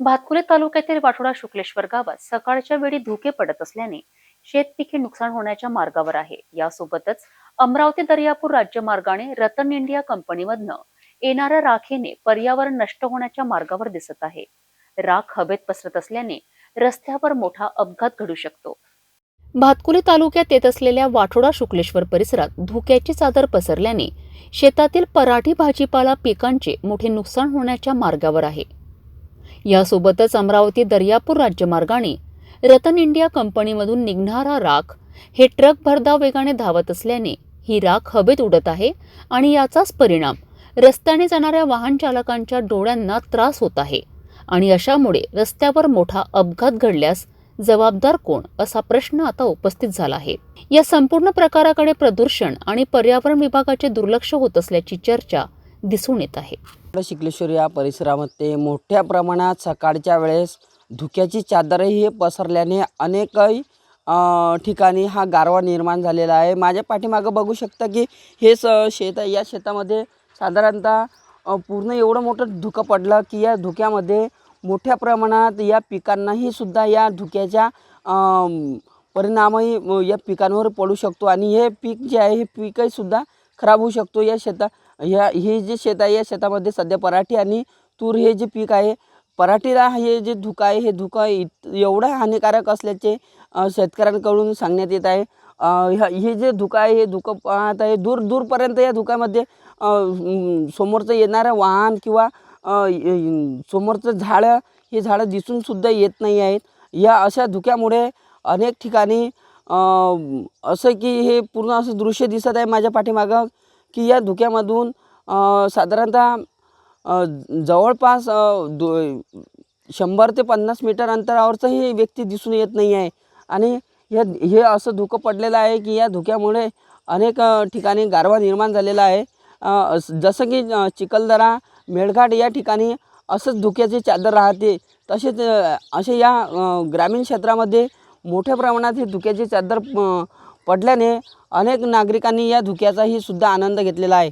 भातकुले तालुक्यातील वाठोडा शुक्लेश्वर गावात सकाळच्या वेळी धुके पडत असल्याने शेतपिके नुकसान होण्याच्या मार्गावर आहे. यासोबतच अमरावती दर्यापूर राज्यमार्गाने रतन इंडिया कंपनीमधनं येणाऱ्या राखेने पर्यावरण नष्ट होण्याच्या मार्गावर दिसत आहे. राख हवेत पसरत असल्याने रस्त्यावर मोठा अपघात घडू शकतो. भातकुली तालुक्यात येत असलेल्या वाठोडा शुक्लेश्वर परिसरात धुक्याची चादर पसरल्याने शेतातील पराठी भाजीपाला पिकांचे मोठे नुकसान होण्याच्या मार्गावर आहे. यासोबतच अमरावती दर्यापूर राज्यमार्गाने रतन इंडिया कंपनीमधून निघणारा राख हे ट्रक भरधाव वेगाने धावत असल्याने ही राख हवेत उडत आहे आणि याचाच परिणाम रस्त्याने जाणाऱ्या वाहन चालकांच्या डोळ्यांना त्रास होत आहे आणि अशामुळे रस्त्यावर मोठा अपघात घडल्यास जबाबदार कोण असा प्रश्न आता उपस्थित झाला आहे. या संपूर्ण प्रकाराकडे प्रदूषण आणि पर्यावरण विभागाचे दुर्लक्ष होत असल्याची चर्चा दिसून येत आहे. शिकलेश्वर या परिसरामध्ये मोठ्या प्रमाणात सकाळच्या वेळेस धुक्याची चादरही पसरल्याने अनेकही ठिकाणी हा गारवा निर्माण झालेला आहे. माझ्या पाठीमागं बघू शकता की हे स शेत आहे या शेतामध्ये साधारणतः पूर्ण एवढं मोठं धुकं पडलं की या धुक्यामध्ये मोठ्या प्रमाणात या पिकांनाही सुद्धा या धुक्याच्या परिणामही या पिकांवर पडू शकतो. आणि हे पीक जे आहे हे पीकही सुद्धा खराब होऊ शकतो. या शेता ह्या हे जे शेत आहे या शेतामध्ये सध्या पराठी आणि तूर हे जे पीक आहे पराठीला हे जे धुकं आहे हे धुकं इत एवढं हानिकारक असल्याचे शेतकऱ्यांकडून सांगण्यात येत आहे. ह्या- हे जे धुकं आहे हे धुकं पाहत आहे दूर दूरपर्यंत या धुक्यामध्ये समोरचं येणारं वाहन किंवा समोरचं झाडं हे झाडं दिसूनसुद्धा येत नाही आहेत. या अशा धुक्यामुळे अनेक ठिकाणी असं की हे पूर्ण असं दृश्य दिसत आहे माझ्या पाठीमागं. की या धुक्यामधून साधारणतः जवळपास दो शंभर ते पन्नास मीटर अंतरावरचंही व्यक्ती दिसून येत नाही आहे आणि हे हे असं धुकं पडलेलं आहे की या धुक्यामुळे अनेक ठिकाणी गारवा निर्माण झालेला आहे. जसं की चिखलदरा मेळघाट या ठिकाणी असंच धुक्याची चादर राहते. तसेच असे या ग्रामीण क्षेत्रामध्ये मोठ्या प्रमाणात ही धुक्याची चादर पडल्याने अनेक नागरिकांनी या धुक्याचाही सुद्धा आनंद घेतलेला आहे.